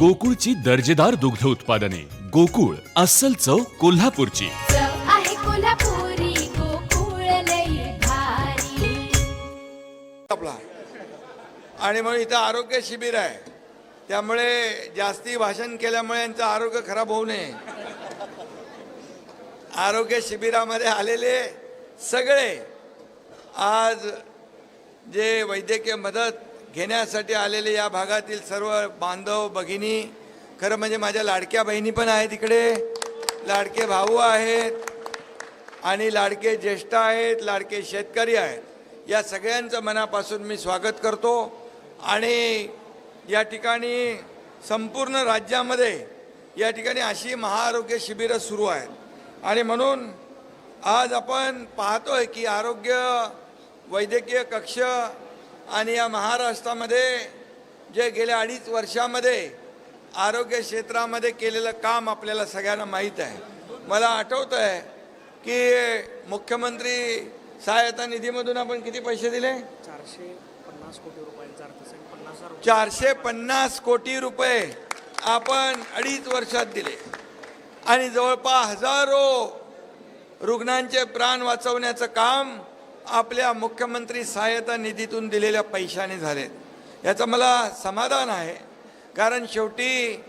गोकुळची दर्जेदार दुग्ध उत्पादने. गोकुळ अस्सल चव कोल्हापूरची. चव आहे कोल्हापुरी गोकुळ लई भारी. आपला. आणि म्हणून इथं आरोग्य शिबिर आहे. त्यामुळे जास्ती भाषण केल्यामुळे यांचं आरोग्य खराब होऊ नये. आरोग्य शिबिरामध्ये आलेले सगळे आज जे वैद्यकीय मदत घेण्यासाठी आलेले या भागातील सर्व बांधव भगिनी खरं म्हणजे माझ्या लाडक्या बहिणी पण आहेत इकडे. लाडके भाऊ आहेत आणि लाडके ज्येष्ठ आहेत लाडके शेतकरी आहेत. या सगळ्यांचं मनापासून मी स्वागत करतो आणि या ठिकाणी संपूर्ण राज्यामध्ये या ठिकाणी अशी महाआरोग्य शिबिरं सुरू आहेत. आणि म्हणून आज आपण पाहतोय की आरोग्य वैद्यकीय कक्ष आणि या महाराष्ट्रामध्ये जे गेल्या अडीच वर्षामध्ये आरोग्य क्षेत्रामध्ये केलेलं काम आपल्याला सगळ्यांना माहीत आहे. मला आठवतं आहे की मुख्यमंत्री सहायता निधीमधून आपण किती पैसे दिले? चारशे पन्नास कोटी हजार चारशे पन्नास कोटी रुपये आपण अडीच वर्षात दिले. आणि जवळपास हजारो रुग्णांचे प्राण वाचवण्याचं काम आपल्या मुख्यमंत्री सहायता निधीतून दिलेल्या पैशाने झालेत याचं मला समाधान आहे. कारण शेवटी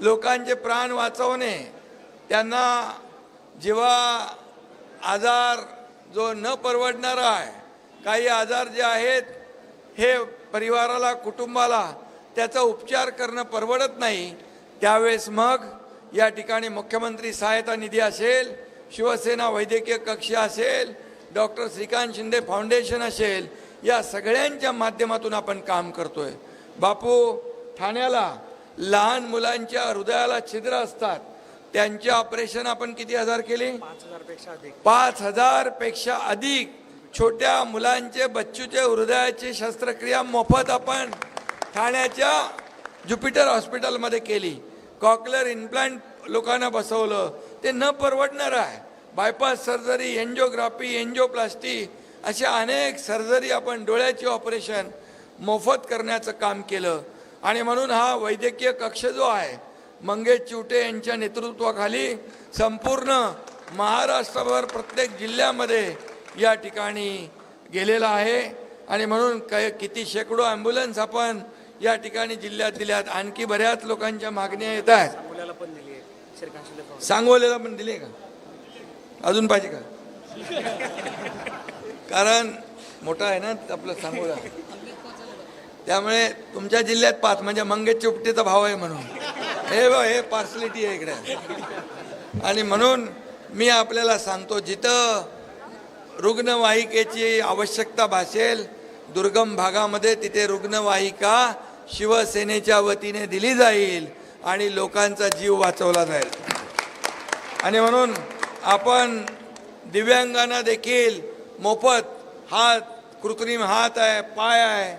लोकांचे प्राण वाचवणे त्यांना जेव्हा आजार जो न परवडणारा आहे काही आजार जे आहेत हे परिवाराला कुटुंबाला त्याचा उपचार करणं परवडत नाही त्यावेळेस मग या ठिकाणी मुख्यमंत्री सहायता निधी असेल शिवसेना वैद्यकीय कक्ष असेल डॉक्टर श्रीकांत शिंदे फाउंडेशन असेल या सगळ्यांच्या माध्यमातून आपण काम करतोय. बापू ठाण्याला लहान मुलांच्या हृदयाला छिद्र असतात. त्यांचे ऑपरेशन आपण किती हजार केले? पाच हजारपेक्षा अधिक हजारपेक्षा अधिक. छोट्या मुलांचे बच्चूचे हृदयाची शस्त्रक्रिया मोफत आपण ठाण्याच्या ज्युपिटर हॉस्पिटलमध्ये केली. कॉकलर इम्प्लांट लोकांना बसवलं. ते न परवडणारं आहे. बायपास सर्जरी एन्जिओग्राफी एन्जिओप्लास्टी अशा अनेक सर्जरी आपण डोळ्याचे ऑपरेशन मोफत करण्याचं काम केलं. आणि म्हणून हा वैद्यकीय कक्ष जो आहे मंगेश चिवटे यांच्या नेतृत्वाखाली संपूर्ण महाराष्ट्रभर प्रत्येक जिल्ह्यामध्ये या ठिकाणी गेलेला आहे. आणि म्हणून काय किती शेकडो ॲम्ब्युलन्स आपण या ठिकाणी जिल्ह्यात दिल्यात. आणखी बऱ्याच लोकांच्या मागण्या येत आहेत. सांगोलेला पण दिले का? अजून पाहिजे का? कारण मोठा आहे ना आपलं सांगोला. त्यामुळे तुमच्या जिल्ह्यात पाच म्हणजे मंगेश चिपटीचा भाव आहे म्हणून. हे बघ हे पार्सलिटी आहे इकडे. आणि म्हणून मी आपल्याला सांगतो जिथं रुग्णवाहिकेची आवश्यकता भासेल दुर्गम भागामध्ये तिथे रुग्णवाहिका शिवसेनेच्या वतीने दिली जाईल आणि लोकांचा जीव वाचवला जाईल. आणि म्हणून आपण दिव्यांगांना देखील मोफत हात कृत्रिम हात आहे पाय आहे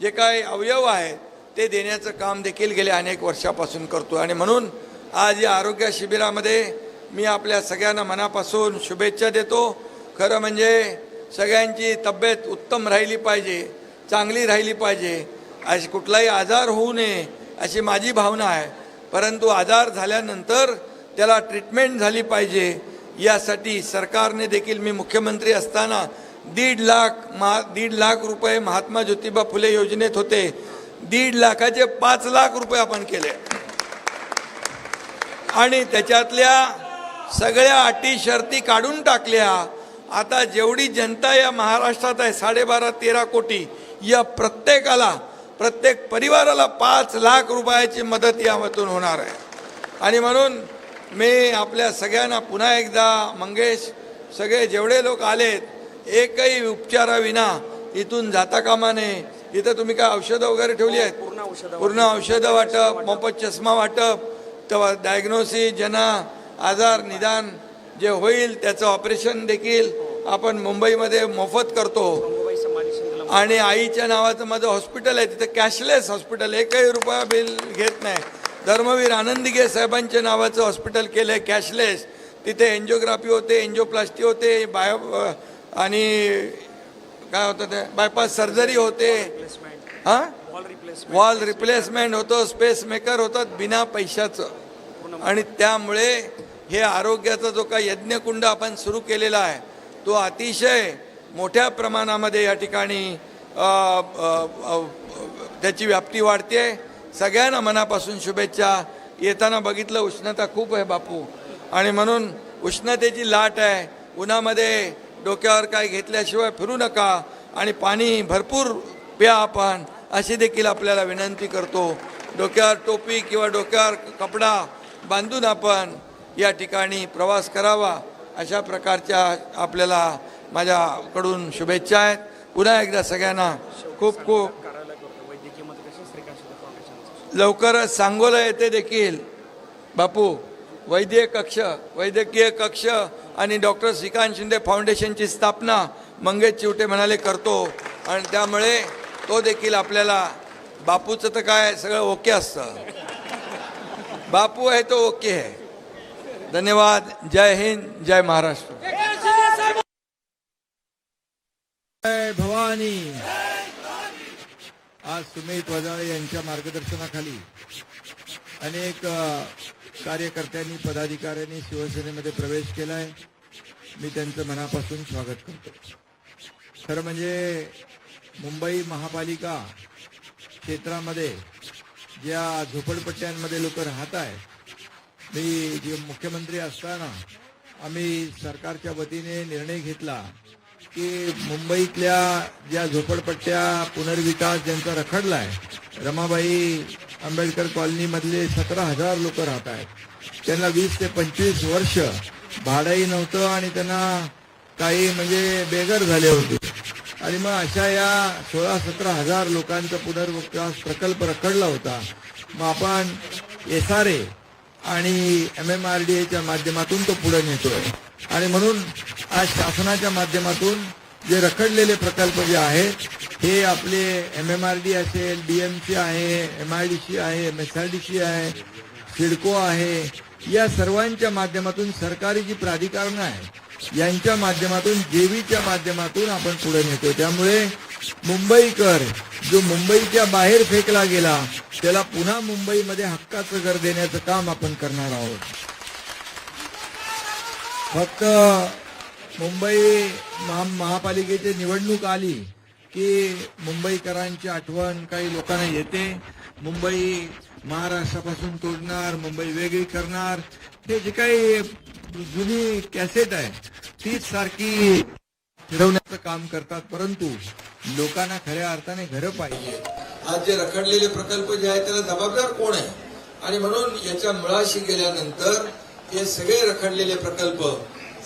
जे काही अवयव आहेत ते देण्याचं काम देखील गेल्या अनेक वर्षापासून करतो आणि म्हणून आज या आरोग्य शिबिरामध्ये मी आपल्या सगळ्यांना मनापासून शुभेच्छा देतो. खरं म्हणजे सगळ्यांची तब्येत उत्तम राहिली पाहिजे चांगली राहिली पाहिजे. अशी कुठलाही आजार होऊ नये अशी माझी भावना आहे. परंतु आजार झाल्यानंतर त्याला ट्रीटमेंट झाली पाहिजे. यासाठी सरकारने देखील मी मुख्यमंत्री असताना दीड लाख महा दीड लाख रुपये महात्मा ज्योतिबा फुले योजनेत होते. दीड लाखाचे पाच लाख रुपये आपण केले. आणि त्याच्यातल्या सगळ्या अटी शर्ती काढून टाकल्या. आता जेवढी जनता या महाराष्ट्रात आहे साडेबारा तेरा कोटी या प्रत्येकाला प्रत्येक परिवाराला पाच लाख रुपयाची मदत यामधून होणार आहे. आणि म्हणून मी आपल्या सगळ्यांना पुन्हा एकदा मंगेश सगळे जेवढे लोक आलेत एकही उपचाराविना इथून जाता कामा नये. इथं तुम्ही काय औषधं वगैरे ठेवली आहेत? पूर्ण औषधं पूर्ण औषधं वाटप मोफत चष्मा वाटप तेव्हा डायग्नोसिस ज्यांना आजार निदान जे होईल त्याचं ऑपरेशन देखील आपण मुंबईमध्ये मोफत करतो. आणि आईच्या नावाचं माझं हॉस्पिटल आहे तिथे कॅशलेस हॉस्पिटल एकही रुपया बिल घेत नाही. धर्मवीर आनंदिगे साहेबांच्या नावाचं हॉस्पिटल केलं आहे कॅशलेस तिथे एन्जिओग्राफी होते एन्जिओप्लास्टी होते बायो आणि काय होतं ते बायपास सर्जरी होते. हा? वॉल रिप्लेसमेंट वॉल रिप्लेसमेंट होतं स्पेस मेकर होतात बिना पैशाचं. आणि त्यामुळे हे आरोग्याचा जो काही यज्ञकुंड आपण सुरू केलेला आहे तो अतिशय मोठ्या प्रमाणामध्ये या ठिकाणी त्याची व्याप्ती वाढते. सगळ्यांना मनापासून शुभेच्छा. येताना बघितलं उष्णता खूप आहे बापू. आणि म्हणून उष्णतेची लाट आहे. उन्हामध्ये डोक्यावर काय घेतल्याशिवाय फिरू नका. आणि पाणी भरपूर प्या आपण अशी देखील आपल्याला विनंती करतो. डोक्यावर टोपी किंवा डोक्यावर कपडा बांधून आपण या ठिकाणी प्रवास करावा. अशा प्रकारच्या आपल्याला माझ्याकडून शुभेच्छा आहेत. पुन्हा एकदा सगळ्यांना खूप खूप लवकरच सांगोला येथे देखील. बापू वैद्यकीय कक्ष वैद्यकीय कक्ष आणि डॉक्टर श्रीकांत शिंदे फाउंडेशनची स्थापना मंगेश चिवटे म्हणाले करतो. आणि त्यामुळे तो देखील आपल्याला बापूचं तर काय सगळं ओके असतं. बापू आहे तो ओके आहे. धन्यवाद. जय हिंद जय महाराष्ट्र. जय भवानी. आज सुमित वजाळे यांच्या मार्गदर्शनाखाली अनेक कार्यकर्त्यांनी पदाधिकाऱ्यांनी शिवसेनेमध्ये प्रवेश केला आहे मी त्यांचं मनापासून स्वागत करतो. खरं म्हणजे मुंबई महापालिका क्षेत्रामध्ये ज्या झोपडपट्ट्यांमध्ये लोक राहत आहेत मी जे मुख्यमंत्री असताना आम्ही सरकारच्या वतीने निर्णय घेतला की मुंबईतल्या ज्या झोपडपट्ट्या पुनर्विकास ज्यांचा रखडला आहे रमाबाई आंबेडकर कॉलनीमधले सतरा हजार लोक राहत आहेत. त्यांना वीस ते पंचवीस वर्ष भाडंही नव्हतं आणि त्यांना काही म्हणजे बेघर झाले होते. आणि मग अशा या सोळा सतरा हजार लोकांचा पुनर्विकास प्रकल्प रखडला होता. मग आपण एस आर ए आणि एम एम आर डी एच्या माध्यमातून तो पुढे नेतोय. आणि म्हणून आज शासनाच्या माध्यमातून जे रखडलेले प्रकल्प जे आहेत हे आपले एम एम आर डी असेल डीएमसी आहे एम आय डी सी आहे M S R D C आहे सिडको आहे या सर्वांच्या माध्यमातून सरकारी जी प्राधिकरणं आहे यांच्या माध्यमातून जेवीच्या माध्यमातून आपण पुढे नेतो. त्यामुळे मुंबईकर जो मुंबईच्या बाहेर फेकला गेला त्याला पुन्हा मुंबईमध्ये हक्काचं घर देण्याचं काम आपण करणार आहोत. फक्त मुंबई महा महापालिकेची निवडणूक आली की मुंबईकरांची आठवण काही लोकांना येते. मुंबई महाराष्ट्रापासून तोडणार मुंबई वेगळी करणार. हे जे काही जुनी कॅसेट आहे तीच सारखी फिरवण्याचं काम करतात. परंतु लोकांना खऱ्या अर्थाने घरं पाहिजे. आज जे रखडलेले प्रकल्प जे आहेत त्याला जबाबदार कोण आहे? आणि म्हणून याच्या मुळाशी गेल्यानंतर हे सगळे रखडलेले प्रकल्प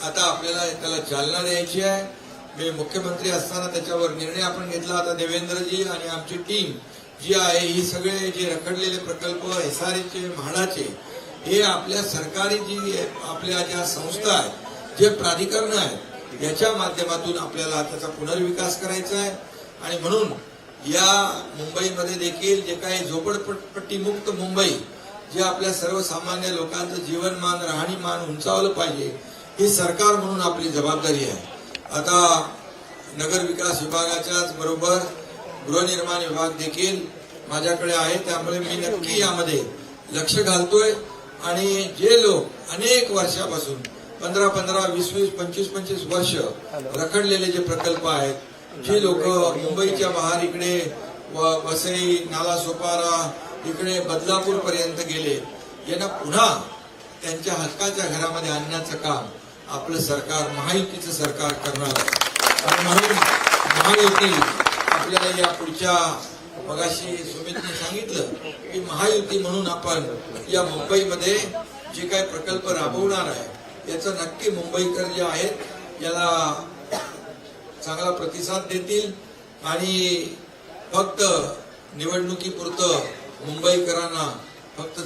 आता आपल्याला त्याला चालना द्यायची आहे. मी मुख्यमंत्री असताना त्याच्यावर निर्णय आपण घेतला आता देवेंद्रजी आणि आमची टीम जी आहे ही सगळे जे रखडलेले प्रकल्प एसआरएचे म्हाडाचे हे आपल्या सरकारी जी आपल्या ज्या संस्था आहेत जे प्राधिकरण आहेत याच्या माध्यमातून आपल्याला त्याचा पुनर्विकास करायचा आहे. आणि म्हणून या मुंबईमध्ये देखील जे काही झोपडपट्टी मुक्त मुंबई जे आपल्या सर्वसामान्य लोकांचं जीवनमान राहणीमान उंचावलं पाहिजे ही सरकार म्हणून आपली जबाबदारी आहे. आता नगर विकास विभागाच्याच बरोबर गृहनिर्माण विभाग देखील माझ्याकडे आहे त्यामुळे मी नक्की यामध्ये लक्ष घालतोय. आणि जे लोक अनेक वर्षापासून पंधरा पंधरा वीस वीस पंचवीस पंचवीस वर्ष रखडलेले जे प्रकल्प आहेत जी लोक मुंबईच्या बाहेर इकडे वसई नाला सोपारा इकडे बदलापूर पर्यंत गेले. यांना पुन्हा त्यांच्या हक्काच्या घरामध्ये आणण्याचं काम आपलं सरकार महायुतीचं सरकार करणार. आणि म्हणून महायुती आपल्याला या पुढच्या मगाशी सुमितने सांगितलं की महायुती म्हणून आपण या मुंबईमध्ये जे काही प्रकल्प राबवणार आहे याचा नक्की मुंबईकर जे आहेत याला चांगला प्रतिसाद देतील. आणि फक्त निवडणुकीपुरतं मुंबईकरांना फक्त